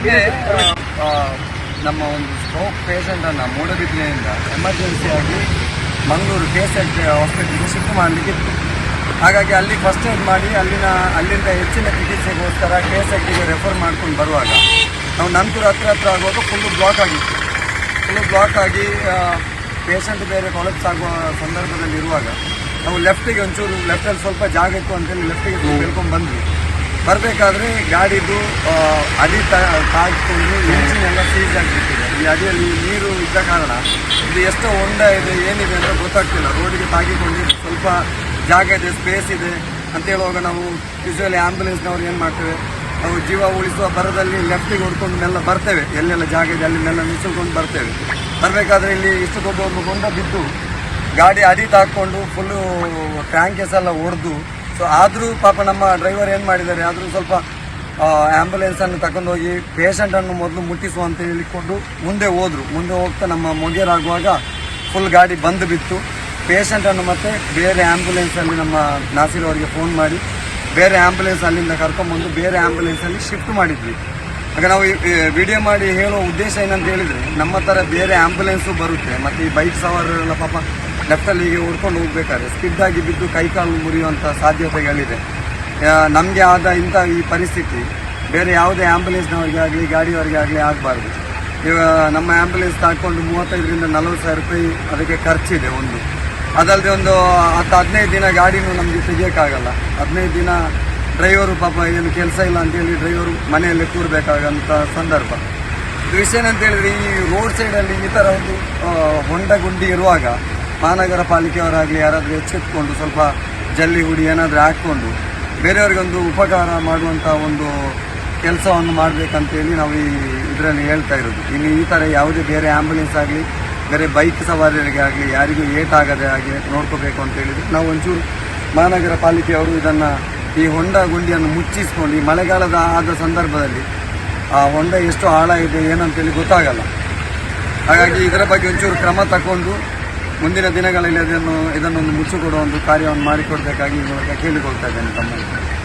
ಹಾಗೆ ನಮ್ಮ ಒಂದು ಸ್ಟ್ರೋಕ್ ಪೇಷಂಟನ್ನು ಮೂಡಬಿದ್ರೆಯಿಂದ ಎಮರ್ಜೆನ್ಸಿಯಾಗಿ ಮಂಗಳೂರು ಕೆ ಎಸ್ ಎಚ್ ಹಾಸ್ಪಿಟಲ್ಗೆ ಶಿಫ್ಟ್ ಮಾಡಲಿಕ್ಕಿತ್ತು ಹಾಗಾಗಿ ಅಲ್ಲಿ ಫಸ್ಟ್ ಏಡ್ ಮಾಡಿ ಅಲ್ಲಿನ ಅಲ್ಲಿಂದ ಹೆಚ್ಚಿನ ಚಿಕಿತ್ಸೆಗೋಸ್ಕರ ಕೆ ಎಸ್ ಎಲ್ಗೆ ರೆಫರ್ ಮಾಡ್ಕೊಂಡು ಬರುವಾಗ ನಾವು ನಂತರ ಹತ್ರ ಹತ್ರ ಆಗುವಾಗ ಫುಲ್ಲು ಬ್ಲಾಕ್ ಆಗಿತ್ತು. ಫುಲ್ಲು ಬ್ಲಾಕ್ ಆಗಿ ಪೇಷಂಟ್ ಬೇರೆ ಕೊಲಪ್ಸ್ ಆಗುವ ಸಂದರ್ಭದಲ್ಲಿ ಇರುವಾಗ ನಾವು ಲೆಫ್ಟಿಗೆ ಒಂಚೂರು ಲೆಫ್ಟಲ್ಲಿ ಸ್ವಲ್ಪ ಜಾಗ ಇತ್ತು ಅಂತೇಳಿ ಲೆಫ್ಟಿಗೆ ಹೇಳ್ಕೊಂಡು ಬಂದ್ವಿ. ಬರಬೇಕಾದ್ರೆ ಗಾಡಿದು ಅಡಿ ತಾಗಿಕೊಂಡು ಇಂಜಿನ್ ಎಲ್ಲ ಸೀಸ್ ಆಗಿಬಿಟ್ಟಿದೆ. ಈ ಅಡಿಯಲ್ಲಿ ನೀರು ಇದ್ದ ಕಾರಣ ಇದು ಎಷ್ಟು ಹೊಂಡ ಇದೆ ಏನಿದೆ ಅಂತ ಗೊತ್ತಾಗ್ತಿಲ್ಲ. ರೋಡಿಗೆ ತಾಗಿಕೊಂಡು ಸ್ವಲ್ಪ ಜಾಗ ಇದೆ ಸ್ಪೇಸ್ ಇದೆ ಅಂತ ಹೇಳುವಾಗ ನಾವು ಯೂಶ್ವಲಿ ಆ್ಯಂಬುಲೆನ್ಸ್ನವ್ರು ಏನು ಮಾಡ್ತೇವೆ? ನಾವು ಜೀವ ಉಳಿಸುವ ಬರದಲ್ಲಿ ಲೆಫ್ಟಿಗೆ ಹೊಡ್ಕೊಂಡು ಮೆಲ್ಲ ಬರ್ತೇವೆ. ಎಲ್ಲೆಲ್ಲ ಜಾಗ ಇದೆ, ಅಲ್ಲಿ ಮೆಲ್ಲ ಬರ್ತೇವೆ. ಬರಬೇಕಾದ್ರೆ ಇಲ್ಲಿ ಇಷ್ಟು ಒಂದು ಹೊಂಡ ಬಿದ್ದು ಗಾಡಿ ಅಡಿ ತಾಕೊಂಡು ಫುಲ್ಲು ಟ್ಯಾಂಕೆಸ್ ಎಲ್ಲ ಹೊಡೆದು ಸೊ ಆದರೂ ಪಾಪ ನಮ್ಮ ಡ್ರೈವರ್ ಏನು ಮಾಡಿದ್ದಾರೆ? ಆದರೂ ಸ್ವಲ್ಪ ಆ್ಯಂಬುಲೆನ್ಸನ್ನು ತಗೊಂಡೋಗಿ ಪೇಷಂಟನ್ನು ಮೊದಲು ಮುಟ್ಟಿಸುವ ಅಂತ ಹೇಳಿಕೊಂಡು ಮುಂದೆ ಹೋದರು. ಮುಂದೆ ಹೋಗ್ತಾ ನಮ್ಮ ಮೊಗೇರಾಗುವಾಗ ಫುಲ್ ಗಾಡಿ ಬಂದು ಬಿತ್ತು. ಪೇಷಂಟನ್ನು ಮತ್ತೆ ಬೇರೆ ಆ್ಯಂಬುಲೆನ್ಸಲ್ಲಿ ನಮ್ಮ ನಾಸಿರ್ ಅವರಿಗೆ ಫೋನ್ ಮಾಡಿ, ಬೇರೆ ಆ್ಯಂಬುಲೆನ್ಸ್ ಅಲ್ಲಿಂದ ಕರ್ಕೊಂಬಂದು ಬೇರೆ ಆ್ಯಂಬುಲೆನ್ಸಲ್ಲಿ ಶಿಫ್ಟ್ ಮಾಡಿದ್ವಿ. ಆಗ ನಾವು ವಿಡಿಯೋ ಮಾಡಿ ಹೇಳೋ ಉದ್ದೇಶ ಏನಂತ ಹೇಳಿದರೆ, ನಮ್ಮ ಥರ ಬೇರೆ ಆ್ಯಂಬುಲೆನ್ಸು ಬರುತ್ತೆ, ಮತ್ತು ಈ ಬೈಕ್ ಸವಾರರೆಲ್ಲ ಪಾಪ ಲೆಫ್ಟಲ್ಲಿ ಹೀಗೆ ಹುಡ್ಕೊಂಡು ಹೋಗ್ಬೇಕಾದ್ರೆ ಸ್ಕಿಡ್ಡಾಗಿ ಬಿದ್ದು ಕೈಕಾಲು ಮುರಿಯುವಂಥ ಸಾಧ್ಯತೆಗಳಿದೆ. ನಮಗೆ ಆದ ಇಂಥ ಈ ಪರಿಸ್ಥಿತಿ ಬೇರೆ ಯಾವುದೇ ಆ್ಯಂಬುಲೆನ್ಸ್ನವರಿಗೆ ಆಗಲಿ, ಗಾಡಿಯವರಿಗೆ ಆಗಲಿ ಆಗಬಾರ್ದು. ಇವಾಗ ನಮ್ಮ ಆ್ಯಂಬುಲೆನ್ಸ್ ತಾಕೊಂಡು ಮೂವತ್ತೈದರಿಂದ ನಲವತ್ತು ಸಾವಿರ ರೂಪಾಯಿ ಅದಕ್ಕೆ ಖರ್ಚಿದೆ ಒಂದು. ಅದಲ್ಲದೆ ಒಂದು ಹತ್ತು, ಹದಿನೈದು ದಿನ ಗಾಡಿನೂ ನಮಗೆ ತೆಗಿಯೋಕ್ಕಾಗಲ್ಲ. ಹದಿನೈದು ದಿನ ಡ್ರೈವರು ಪಾಪ ಏನು ಕೆಲಸ ಇಲ್ಲ ಅಂತೇಳಿ ಡ್ರೈವರು ಮನೆಯಲ್ಲಿ ಕೂರಬೇಕಾಗಂಥ ಸಂದರ್ಭ. ವಿಷಯ ಏನಂತೇಳಿದರೆ ಈ ರೋಡ್ ಸೈಡಲ್ಲಿ ಈ ಥರ ಒಂದು ಹೊಂಡ ಗುಂಡಿ ಇರುವಾಗ ಮಹಾನಗರ ಪಾಲಿಕೆಯವರಾಗಲಿ ಯಾರಾದರೂ ಎಚ್ಚೆತ್ಕೊಂಡು ಸ್ವಲ್ಪ ಜಲ್ಲಿ ಹುಡಿ ಏನಾದರೂ ಹಾಕ್ಕೊಂಡು ಬೇರೆಯವ್ರಿಗೊಂದು ಉಪಕಾರ ಮಾಡುವಂಥ ಒಂದು ಕೆಲಸವನ್ನು ಮಾಡಬೇಕಂತೇಳಿ ನಾವು ಈ ಇದರಲ್ಲಿ ಹೇಳ್ತಾ ಇರೋದು. ಇನ್ನು ಈ ಥರ ಯಾವುದೇ ಬೇರೆ ಆ್ಯಂಬುಲೆನ್ಸ್ ಆಗಲಿ, ಬೇರೆ ಬೈಕ್ ಸವಾರರಿಗೆ ಆಗಲಿ ಯಾರಿಗೂ ಏಟಾಗದೆ ಹಾಗೆ ನೋಡ್ಕೋಬೇಕು ಅಂತ ಹೇಳಿದರೆ. ನಾವು ಒಂಚೂರು ಮಹಾನಗರ ಪಾಲಿಕೆಯವರು ಇದನ್ನು ಈ ಹೊಂಡ ಗುಂಡಿಯನ್ನು ಮುಚ್ಚಿಸ್ಕೊಂಡು, ಈ ಮಳೆಗಾಲದ ಆದ ಸಂದರ್ಭದಲ್ಲಿ ಆ ಹೊಂಡ ಎಷ್ಟು ಆಳ ಇದೆ ಏನಂತೇಳಿ ಗೊತ್ತಾಗಲ್ಲ. ಹಾಗಾಗಿ ಇದರ ಬಗ್ಗೆ ಒಂಚೂರು ಕ್ರಮ ತಗೊಂಡು ಮುಂದಿನ ದಿನಗಳಲ್ಲಿ ಅದನ್ನು ಇದನ್ನೊಂದು ಮುಚ್ಚಿಕೊಡುವ ಒಂದು ಕಾರ್ಯವನ್ನು ಮಾಡಿಕೊಡಬೇಕಾಗಿ ಈ ಮೂಲಕ ಕೇಳಿಕೊಳ್ತಾ ಇದ್ದೇನೆ ತಮ್ಮ